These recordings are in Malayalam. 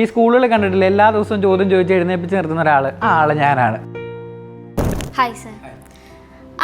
ഈ സ്കൂളുകൾ കണ്ടിട്ടില്ല. എല്ലാ ദിവസവും ചോദ്യം ചോദിച്ച് എഴുന്നേപ്പിച്ച് നിർത്തുന്ന ഒരാൾ ആ ആൾ ഞാനാണ്. ഹായ് സർ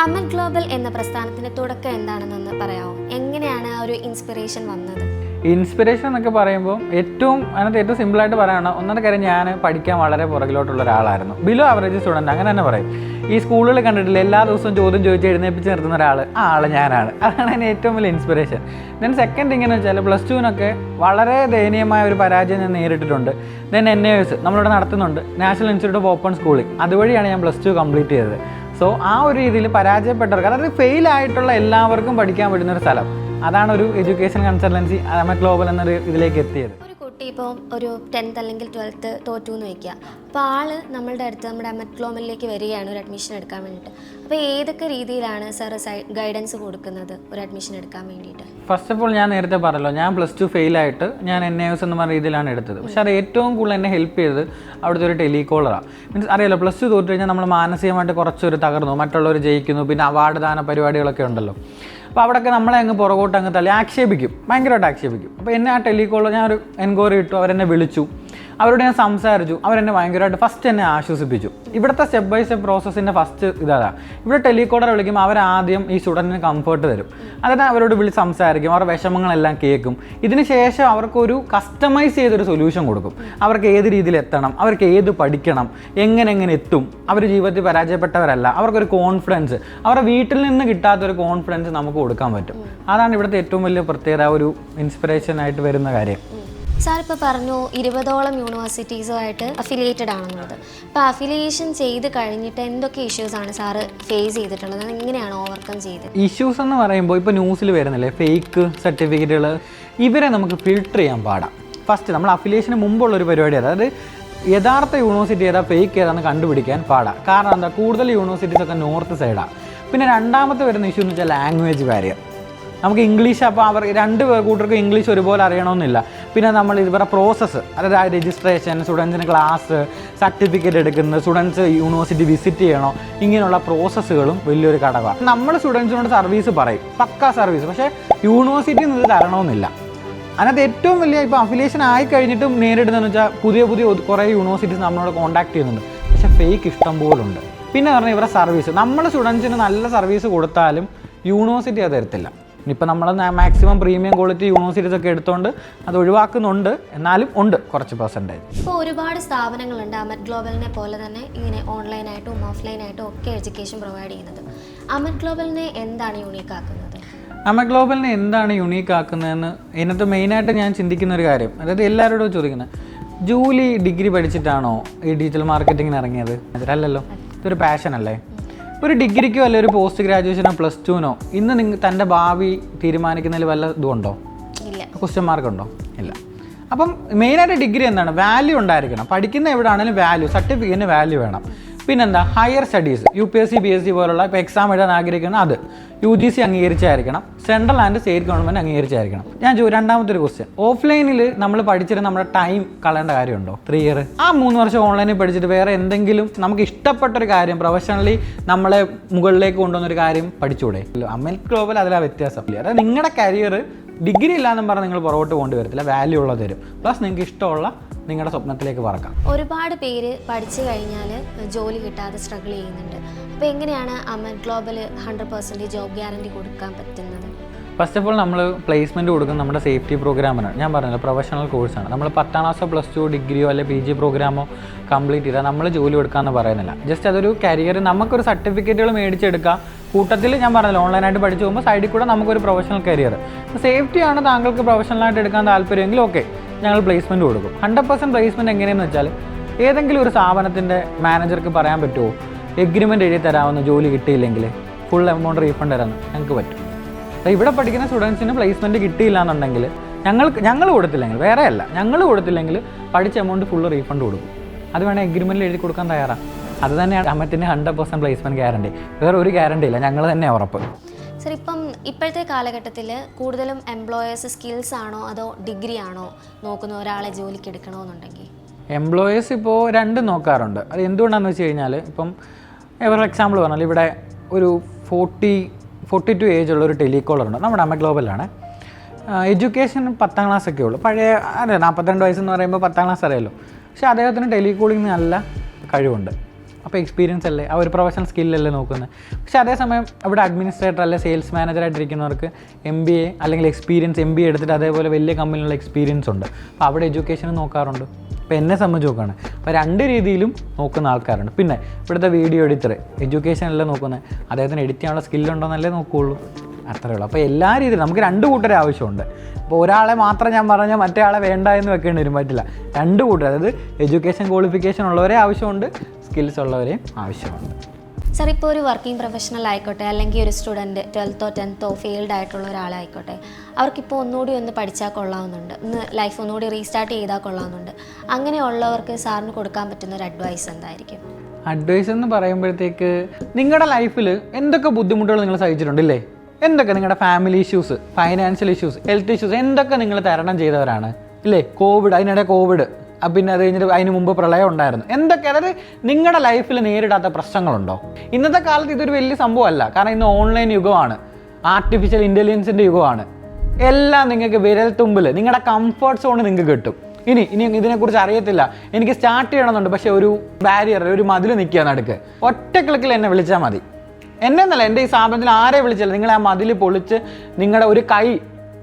അമൽ ഗ്ലോബൽ എന്ന പ്രസ്ഥാനത്തിന്റെ തുടക്കം എന്താണെന്നൊന്ന് പറയാമോ? എങ്ങനെയാണ് ആ ഒരു ഇൻസ്പിറേഷൻ വന്നത്? ഇൻസ്പിറേഷൻ എന്നൊക്കെ പറയുമ്പോൾ ഏറ്റവും അതിനകത്ത് ഏറ്റവും സിമ്പിളായിട്ട് പറയുകയാണ് ഒന്നാമത്തെ കാര്യം ഞാൻ പഠിക്കാൻ വളരെ പുറകിലോട്ടുള്ള ഒരാളായിരുന്നു. ബിലോ ആവറേജ് സ്റ്റുഡന്റ് അങ്ങനെ തന്നെ പറയും. ഈ സ്കൂളുകളിൽ കണ്ടിട്ടില്ല എല്ലാ ദിവസവും ചോദ്യം ചോദിച്ച് എഴുന്നേപ്പിച്ച് നിർത്തുന്ന ഒരാൾ ആ ആൾ ഞാനാണ്. അതാണ് എന്റെ ഏറ്റവും വലിയ ഇൻസ്പിറേഷൻ ദെൻ സെക്കൻഡ് ഇങ്ങനെ വെച്ചാൽ പ്ലസ് ടുവിനൊക്കെ വളരെ ദയനീയമായ ഒരു പരാജയം ഞാൻ നേരിട്ടിട്ടുണ്ട്. ദെൻ എൻ എ എസ് നമ്മളിവിടെ നടത്തുന്നുണ്ട്. National institute of open schooling അതുവഴിയാണ് ഞാൻ പ്ലസ് ടു കംപ്ലീറ്റ് ചെയ്തത്. സോ ആ ഒരു രീതിയിൽ പരാജയപ്പെട്ടവർക്ക് അതായത് ഫെയിൽ ആയിട്ടുള്ള എല്ലാവർക്കും പഠിക്കാൻ പറ്റുന്ന ഒരു സ്ഥലം. അതാണ് ഒരു എഡ്യൂക്കേഷൻ കൺസൾട്ടൻസി അമ ഗ്ലോബൽ എന്നൊരു ഇതിലേക്ക് എത്തിയത്. ഒരു കുട്ടി ഇപ്പോൾ ഒരു ടെൻത്ത് അല്ലെങ്കിൽ ട്വൽത്ത് തോറ്റു എന്ന് വയ്ക്കുക അപ്പോൾ ആൾ നമ്മളുടെ അടുത്ത് നമ്മുടെ അമറ്റ് ഗ്ലോബലിലേക്ക് വരികയാണ് ഒരു അഡ്മിഷൻ എടുക്കാൻ വേണ്ടിയിട്ട്. അപ്പോൾ ഏതൊക്കെ രീതിയിലാണ് സാർ ഗൈഡൻസ് കൊടുക്കുന്നത് ഒരു അഡ്മിഷൻ എടുക്കാൻ വേണ്ടിയിട്ട്? ഫസ്റ്റ് ഓഫ് ഓൾ ഞാൻ നേരത്തെ പറഞ്ഞല്ലോ ഞാൻ പ്ലസ് ടു ഫെയിൽ ആയിട്ട് ഞാൻ എൻ എസ് എന്ന് പറഞ്ഞ രീതിയിലാണ് എടുത്തത്. പക്ഷെ അത് ഏറ്റവും കൂടുതൽ എന്നെ ഹെൽപ്പ് ചെയ്തത് അവിടുത്തെ ഒരു ടെലികോളറാണ് മീൻസ് അറിയാലോ പ്ലസ് ടു തോറ്റു കഴിഞ്ഞാൽ നമ്മൾ മാനസികമായിട്ട് കുറച്ചൊരു തകർന്നു മറ്റുള്ളവർ ജയിക്കുന്നു പിന്നെ അവാർഡ് ദാന പരിപാടികളൊക്കെ ഉണ്ടല്ലോ. അപ്പോൾ അവിടെയൊക്കെ നമ്മളെ അങ്ങ് പുറകോട്ട് അങ്ങ് തള്ളി. ആക്ഷേപിക്കും. ഭയങ്കരമായിട്ട് ആക്ഷേപിക്കും. അപ്പോൾ എന്നെ ആ ടെലികോളർ ഞാൻ ഒരു എൻക്വയറി ഇട്ടു. അവരെന്നെ വിളിച്ചു. അവരോട് ഞാൻ സംസാരിച്ചു. അവരെന്നെ ഭയങ്കരമായിട്ട് ഫസ്റ്റ് എന്നെ ആശ്വസിപ്പിച്ചു. ഇവിടുത്തെ സ്റ്റെപ്പ് ബൈ സ്റ്റെപ്പ് പ്രോസസ്സിന്റെ ഫസ്റ്റ് ഇതാണ് ഇവിടെ ടെലികോഡർ വിളിക്കുമ്പോൾ അവരാദ്യം ഈ സ്റ്റുഡന്റിന് കംഫർട്ട് തരും. അതായത് അവരോട് വിളിച്ച് സംസാരിക്കും. അവരുടെ വിഷമങ്ങളെല്ലാം കേൾക്കും. ഇതിന് ശേഷം അവർക്കൊരു കസ്റ്റമൈസ് ചെയ്തൊരു സൊല്യൂഷൻ കൊടുക്കും. അവർക്ക് ഏത് രീതിയിൽ എത്തണം? അവർക്ക് ഏത് പഠിക്കണം? എങ്ങനെ എങ്ങനെ എത്തും? അവർ ജീവിതത്തിൽ പരാജയപ്പെട്ടവരല്ല. അവർക്കൊരു കോൺഫിഡൻസ് അവരുടെ വീട്ടിൽ നിന്ന് കിട്ടാത്തൊരു കോൺഫിഡൻസ് നമുക്ക് കൊടുക്കാൻ പറ്റും. അതാണ് ഇവിടുത്തെ ഏറ്റവും വലിയ പ്രത്യേകത ഒരു ഇൻസ്പിറേഷൻ ആയിട്ട് വരുന്ന കാര്യം. സാർ ഇപ്പോൾ പറഞ്ഞു ഇരുപതോളം യൂണിവേഴ്സിറ്റീസുമായിട്ട് അഫിലിയേറ്റഡ് ആണെന്നുള്ളത്. അപ്പോൾ അഫിലിയേഷൻ ചെയ്ത് കഴിഞ്ഞിട്ട് എന്തൊക്കെ ഇഷ്യൂസ് ആണ് സാറ് ഫേസ് ചെയ്തിട്ടുള്ളത്? എങ്ങനെയാണ് ഓവർകം ചെയ്തത്? ഇഷ്യൂസ് എന്ന് പറയുമ്പോൾ ഇപ്പോൾ ന്യൂസിൽ വരുന്നില്ലേ? ഫേക്ക് സർട്ടിഫിക്കറ്റുകൾ ഇവരെ നമുക്ക് ഫിൽട്ടർ ചെയ്യാൻ പാടാം. ഫസ്റ്റ് നമ്മൾ അഫിലിയേഷന് മുമ്പുള്ള ഒരു പരിപാടി അതായത് യഥാർത്ഥ യൂണിവേഴ്സിറ്റി ഏതാ ഫേക്ക് ഏതാന്ന് കണ്ടുപിടിക്കാൻ പാടാം. കാരണം എന്താ? കൂടുതൽ യൂണിവേഴ്സിറ്റീസ് ഒക്കെ നോർത്ത് സൈഡാണ് പിന്നെ രണ്ടാമത്തെ വരുന്ന ഇഷ്യൂ എന്ന് വെച്ചാൽ ലാംഗ്വേജ് ബാരിയർ നമുക്ക് ഇംഗ്ലീഷ് അപ്പോൾ അവർ രണ്ട് കൂട്ടർക്കും ഇംഗ്ലീഷ് ഒരുപോലെ അറിയണമെന്നില്ല. പിന്നെ നമ്മൾ ഇവരുടെ പ്രോസസ്സ് അതായത് രജിസ്ട്രേഷൻ സ്റ്റുഡൻസിന് ക്ലാസ് സർട്ടിഫിക്കറ്റ് എടുക്കുന്നത് സ്റ്റുഡൻസ് യൂണിവേഴ്സിറ്റി വിസിറ്റ് ചെയ്യണോ ഇങ്ങനെയുള്ള പ്രോസസ്സുകളും വലിയൊരു ഘടകമാണ്. നമ്മൾ സ്റ്റുഡൻസിനോട് സർവീസ് പറയും പക്കാ സർവീസ് പക്ഷേ യൂണിവേഴ്സിറ്റി നിന്ന് തരണമെന്നില്ല. അതിനകത്ത് ഏറ്റവും വലിയ ഇപ്പോൾ അഫിലിയേഷൻ ആയി കഴിഞ്ഞിട്ടും നേരിടുന്നതെന്ന് വെച്ചാൽ പുതിയ പുതിയ കുറേ യൂണിവേഴ്സിറ്റീസ് നമ്മളോട് കോൺടാക്ട് ചെയ്യുന്നുണ്ട്. പക്ഷേ ഫേക്ക് ഇഷ്ടം പോലുണ്ട്. പിന്നെ പറഞ്ഞാൽ ഇവരുടെ സർവീസ് നമ്മൾ സ്റ്റുഡൻസിന് നല്ല സർവീസ് കൊടുത്താലും യൂണിവേഴ്സിറ്റി അത് തരത്തില്ല. ഇനിയിപ്പോൾ നമ്മൾ മാക്സിമം പ്രീമിയം ക്വാളിറ്റി യൂണിവേഴ്സിറ്റീസ് ഒക്കെ എടുത്തുകൊണ്ട് അത് ഒഴിവാക്കുന്നുണ്ട്. എന്നാലും ഉണ്ട് കുറച്ച് പെർസെന്റേജ് ഇപ്പോൾ ഒരുപാട് സ്ഥാപനങ്ങളുണ്ട് അമർ ഗ്ലോബലിനെ പോലെ തന്നെ ഇങ്ങനെ ഓൺലൈനായിട്ടും ഓഫ്ലൈനായിട്ടും ഒക്കെ എഡ്യൂക്കേഷൻ പ്രൊവൈഡ് ചെയ്യുന്നത്. അമർ ഗ്ലോബലിനെ എന്താണ് യൂണീക്ക് ആക്കുന്നത്? അമർ ഗ്ലോബലിനെ എന്താണ് യുണീക്ക് ആക്കുന്നതെന്ന് ഇതിനകത്ത് മെയിനായിട്ട് ഞാൻ ചിന്തിക്കുന്ന ഒരു കാര്യം. അതായത് എല്ലാവരോടും ചോദിക്കുന്നത് ജൂലി ഡിഗ്രി പഠിച്ചിട്ടാണോ ഈ ഡിജിറ്റൽ മാർക്കറ്റിങ്ങിന് ഇറങ്ങിയത്? അതിലല്ലോ ഇതൊരു പാഷൻ അല്ലേ? ഒരു ഡിഗ്രിക്കോ അല്ലെ ഒരു പോസ്റ്റ് ഗ്രാജുവേഷനോ പ്ലസ് ടുവിനോ ഇന്ന് നിങ്ങൾ തന്റെ ഭാവി തീരുമാനിക്കുന്നതിൽ വല്ല ഇതുണ്ടോ? ക്വസ്റ്റ്യൻ മാർക്ക് ഉണ്ടോ? ഇല്ല. അപ്പം മെയിനായിട്ട് ഡിഗ്രി എന്താണ്? വാല്യൂ ഉണ്ടായിരിക്കണം. പഠിക്കുന്ന എവിടെയാണെങ്കിലും വാല്യൂ സർട്ടിഫിക്കറ്റിന് വാല്യൂ വേണം. പിന്നെന്താ? Higher studies U P S C B S C പോലുള്ള ഇപ്പോൾ എക്സാം എഴുതാൻ ആഗ്രഹിക്കുന്ന അത് യു ജി സി അംഗീകരിച്ചായിരിക്കണം. സെൻട്രൽ ആൻഡ് സ്റ്റേറ്റ് ഗവൺമെന്റ് അംഗീകരിച്ചായിരിക്കണം. ഞാൻ ചോ രണ്ടാമത്തെ ഒരു ക്വസ്റ്റ്യൻ ഓഫ്ലൈനിൽ നമ്മൾ പഠിച്ചിട്ട് നമ്മുടെ ടൈം കളയേണ്ട കാര്യമുണ്ടോ? ത്രീ ഇയർ ആ മൂന്ന് വർഷം ഓൺലൈനിൽ പഠിച്ചിട്ട് വേറെ എന്തെങ്കിലും നമുക്ക് ഇഷ്ടപ്പെട്ട ഒരു കാര്യം പ്രൊഫഷണലി നമ്മളെ മുകളിലേക്ക് കൊണ്ടുവന്ന ഒരു കാര്യം പഠിച്ചുകൂടെ അമ്മൽ ഗ്ലോബൽ അതിലാ വ്യത്യാസം. അതായത് നിങ്ങളുടെ കരിയർ ഡിഗ്രി ഇല്ലാന്നും പറഞ്ഞ് നിങ്ങൾ പുറകോട്ട് കൊണ്ടുവരത്തില്ല വാല്യൂ ഉള്ളത് തരും. പ്ലസ് നിങ്ങൾക്ക് ഇഷ്ടമുള്ള നിങ്ങളുടെ സ്വപ്നത്തിലേക്ക് പറക്കാം. ഒരുപാട് പേര് പഠിച്ചു കഴിഞ്ഞാൽ ജോലി കിട്ടാതെ സ്ട്രഗിൾ ചെയ്യുന്നുണ്ട്. അപ്പോൾ എങ്ങനെയാണ് Aman Global hundred percentage job guarantee കൊടുക്കാൻ പറ്റുന്നത്? ഫസ്റ്റ് ഓഫ് ഓൾ നമ്മൾ പ്ലേസ്മെന്റ് കൊടുക്കുന്ന നമ്മുടെ സേഫ്റ്റി പ്രോഗ്രാമാണ് ഞാൻ പറഞ്ഞല്ലോ പ്രൊഫഷണൽ കോഴ്സാണ് നമ്മൾ പത്താം ക്ലാസ്സോ പ്ലസ് ടു ഡിഗ്രിയോ അല്ലെങ്കിൽ പി ജി പ്രോഗ്രാമോ കംപ്ലീറ്റ് ചെയ്താൽ നമ്മൾ ജോലി കൊടുക്കാമെന്ന് പറയുന്നില്ല. ജസ്റ്റ് അതൊരു കരിയർ നമുക്കൊരു സർട്ടിഫിക്കറ്റുകൾ മേടിച്ചെടുക്കുക കൂട്ടത്തിൽ ഞാൻ പറഞ്ഞല്ലോ ഓൺലൈനായിട്ട് പഠിച്ചു പോകുമ്പോൾ സൈഡിൽ കൂടെ നമുക്കൊരു പ്രൊഫഷണൽ കരിയർ സേഫ്റ്റിയാണ് താങ്കൾക്ക് പ്രൊഫഷണലായിട്ട് എടുക്കാൻ താല്പര്യമെങ്കിൽ ഓക്കെ ഞങ്ങൾ പ്ലേസ്മെന്റ് കൊടുക്കും. ഹൺഡ്രഡ് പെർസെന്റ് പ്ലേസ്മെന്റ് എങ്ങനെയെന്ന് വെച്ചാൽ ഏതെങ്കിലും ഒരു സ്ഥാപനത്തിന്റെ മാനേജർക്ക് പറയാൻ പറ്റുമോ? എഗ്രിമെന്റ് എഴുതി തരാമെന്ന് ജോലി കിട്ടിയില്ലെങ്കിൽ ഫുൾ എമൗണ്ട് റീഫണ്ട് തരാമെന്ന് ഞങ്ങൾക്ക് പറ്റും. ദാ ഇവിടെ പഠിക്കുന്ന സ്റ്റുഡൻസിന് പ്ലേസ്മെന്റ് കിട്ടിയില്ല എന്നുണ്ടെങ്കിൽ ഞങ്ങൾ ഞങ്ങൾ കൊടുത്തില്ലെങ്കിൽ വേറെ അല്ല ഞങ്ങൾ കൊടുത്തില്ലെങ്കിൽ പഠിച്ച എമൗണ്ട് ഫുള്ള് റീഫണ്ട് കൊടുക്കും. അത് വേണേൽ എഗ്രിമെന്റിൽ എഴുതി കൊടുക്കാൻ തയ്യാറാണ് അത് തന്നെയാണ് അമ്മത്തിന്റെ ഹൺഡ്രഡ് പെർസെന്റ് പ്ലേസ്മെന്റ് ഗ്യാരണ്ടി വേറെ ഒരു ഗ്യാരണ്ടി ഇല്ല ഞങ്ങൾ തന്നെ ഉറപ്പ്. സർ ഇപ്പം ഇപ്പോഴത്തെ കാലഘട്ടത്തിൽ കൂടുതലും എംപ്ലോയേഴ്സ് സ്കിൽസ് ആണോ അതോ ഡിഗ്രി ആണോ നോക്കുന്ന ഒരാളെ ജോലിക്ക് എടുക്കണമെന്നുണ്ടെങ്കിൽ? എംപ്ലോയേഴ്സ് ഇപ്പോൾ രണ്ടും നോക്കാറുണ്ട്. അത് എന്തുകൊണ്ടാണെന്ന് വെച്ച് കഴിഞ്ഞാൽ ഇപ്പം ഫോർ എക്സാമ്പിൾ പറഞ്ഞാൽ ഇവിടെ ഒരു ഫോർട്ടി ഫോർട്ടി ടു ഏജ് ഉള്ള ഒരു ടെലികോളർ ഉണ്ട് നമ്മുടെ അമ്മ ഗ്ലോബലാണ് എഡ്യൂക്കേഷൻ പത്താം ക്ലാസ് ഒക്കെ ഉള്ളൂ. പഴയ അതെ നാൽപ്പത്തിരണ്ട് വയസ്സെന്ന് പറയുമ്പോൾ പത്താം ക്ലാസ് അറിയാമല്ലോ പക്ഷേ അദ്ദേഹത്തിന് ടെലികോളിംഗ് നല്ല കഴിവുണ്ട്. അപ്പോൾ എക്സ്പീരിയൻസ് അല്ലേ? ആ ഒരു പ്രൊഫഷണൽ സ്കില്ലല്ലേ നോക്കുന്നത് പക്ഷേ അതേസമയം അവിടെ അഡ്മിനിസ്ട്രേറ്റർ അല്ലെ സെയിൽസ് മാനേജറായിട്ടിരിക്കുന്നവർക്ക് എം ബി എ അല്ലെങ്കിൽ എക്സ്പീരിയൻസ് എം ബി എ എടുത്തിട്ട് അതേപോലെ വലിയ കമ്പനിയിലുള്ള എക്സ്പീരിയൻസ് ഉണ്ട്. അപ്പോൾ അവിടെ എഡ്യൂക്കേഷൻ നോക്കാറുണ്ട്. അപ്പോൾ എന്നെ സംബന്ധിച്ച് നോക്കുകയാണ് അപ്പോൾ രണ്ട് രീതിയിലും നോക്കുന്ന ആൾക്കാരുണ്ട്. പിന്നെ ഇവിടുത്തെ വീഡിയോ എഡിറ്റർ എഡ്യൂക്കേഷൻ അല്ലേ നോക്കുന്നത് അദ്ദേഹത്തിന് എഡിറ്റ് ചെയ്യാനുള്ള സ്കില്ലുണ്ടോയെന്നല്ലേ നോക്കുകയുള്ളൂ അത്രേ ഉള്ളൂ. അപ്പോൾ എല്ലാ രീതിയിലും നമുക്ക് രണ്ട് കൂട്ടരെ ആവശ്യമുണ്ട്. അപ്പോൾ ഒരാളെ മാത്രം ഞാൻ പറഞ്ഞാൽ മറ്റേ ആളെ വേണ്ട എന്ന് വെക്കേണ്ടി വരും. പറ്റില്ല. രണ്ട് കൂട്ടർ അതായത് എഡ്യൂക്കേഷൻ ക്വാളിഫിക്കേഷൻ ഉള്ളവരെ ആവശ്യമുണ്ട്. സ്കിൽസ് ഉള്ളവരെയും ആവശ്യമുണ്ട് സർ ഇപ്പോൾ ഒരു വർക്കിംഗ് പ്രൊഫഷണൽ ആയിക്കോട്ടെ അല്ലെങ്കിൽ ഒരു സ്റ്റുഡന്റ് ട്വൽത്തോ ടെൻത്തോ ഫെയിൽഡ് ആയിട്ടുള്ള ഒരാളായിക്കോട്ടെ അവർക്കിപ്പോൾ ഒന്നുകൂടി ഒന്ന് പഠിച്ചാൽ കൊള്ളാവുന്നുണ്ട് ഒന്ന് ലൈഫ് ഒന്നുകൂടി റീസ്റ്റാർട്ട് ചെയ്താൽ കൊള്ളാവുന്നുണ്ട്. അങ്ങനെയുള്ളവർക്ക് സാറിന് കൊടുക്കാൻ പറ്റുന്ന ഒരു അഡ്വൈസ് എന്തായിരിക്കും? അഡ്വൈസ് എന്ന് പറയുമ്പോഴത്തേക്ക് നിങ്ങളുടെ ലൈഫിൽ എന്തൊക്കെ ബുദ്ധിമുട്ടുകൾ നിങ്ങൾ സഹിച്ചിട്ടുണ്ട് ഇല്ലേ എന്തൊക്കെ നിങ്ങളുടെ family issues financial issues health issues എന്തൊക്കെ നിങ്ങൾ തരണം ചെയ്തവരാണ്? ഇല്ലേ? കോവിഡ് അതിനിടെ കോവിഡ് പിന്നെ അത് കഴിഞ്ഞിട്ട് അതിന് മുമ്പ് പ്രളയം ഉണ്ടായിരുന്നു. എന്തൊക്കെ? അതായത് നിങ്ങളുടെ ലൈഫിൽ നേരിടാത്ത പ്രശ്നങ്ങളുണ്ടോ? ഇന്നത്തെ കാലത്ത് ഇതൊരു വലിയ സംഭവമല്ല. കാരണം ഇന്ന് ഓൺലൈൻ യുഗമാണ്. ആർട്ടിഫിഷ്യൽ ഇന്റലിജൻസിന്റെ യുഗമാണ്. എല്ലാം നിങ്ങൾക്ക് വിരൽത്തുമ്പിൽ നിങ്ങളുടെ കംഫർട്ട് സോൺ നിങ്ങൾക്ക് കിട്ടും. ഇനി ഇനി ഇതിനെക്കുറിച്ച് അറിയത്തില്ല. എനിക്ക് സ്റ്റാർട്ട് ചെയ്യണമെന്നുണ്ട് പക്ഷേ ഒരു ബാരിയർ ഒരു മതിൽ നിൽക്കുക നടുക്ക് ഒറ്റ ക്ലിക്കിൽ എന്നെ വിളിച്ചാൽ മതി. എന്നെ എന്നല്ല എന്റെ ഈ സ്ഥാപനത്തിൽ ആരെ വിളിച്ചാലും നിങ്ങൾ ആ മതിൽ പൊളിച്ച് നിങ്ങളുടെ ഒരു കൈ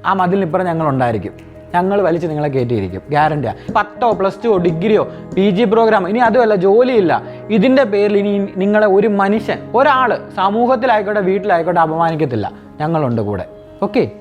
ആ മതിലിനിപ്പുറം ഞങ്ങൾ ഉണ്ടായിരിക്കും. ഞങ്ങൾ വലിച്ച് നിങ്ങളെ കയറ്റിയിരിക്കും. ഗ്യാരണ്ടിയാ പത്തോ പ്ലസ് ടുവോ ഡിഗ്രിയോ പി ജി പ്രോഗ്രാം ഇനി അതുമല്ല ജോലിയില്ല. ഇതിന്റെ പേരിൽ ഇനി നിങ്ങളെ ഒരു മനുഷ്യൻ ഒരാൾ സമൂഹത്തിലായിക്കോട്ടെ വീട്ടിലായിക്കോട്ടെ അപമാനിക്കത്തില്ല. ഞങ്ങളുണ്ട് കൂടെ. ഓക്കെ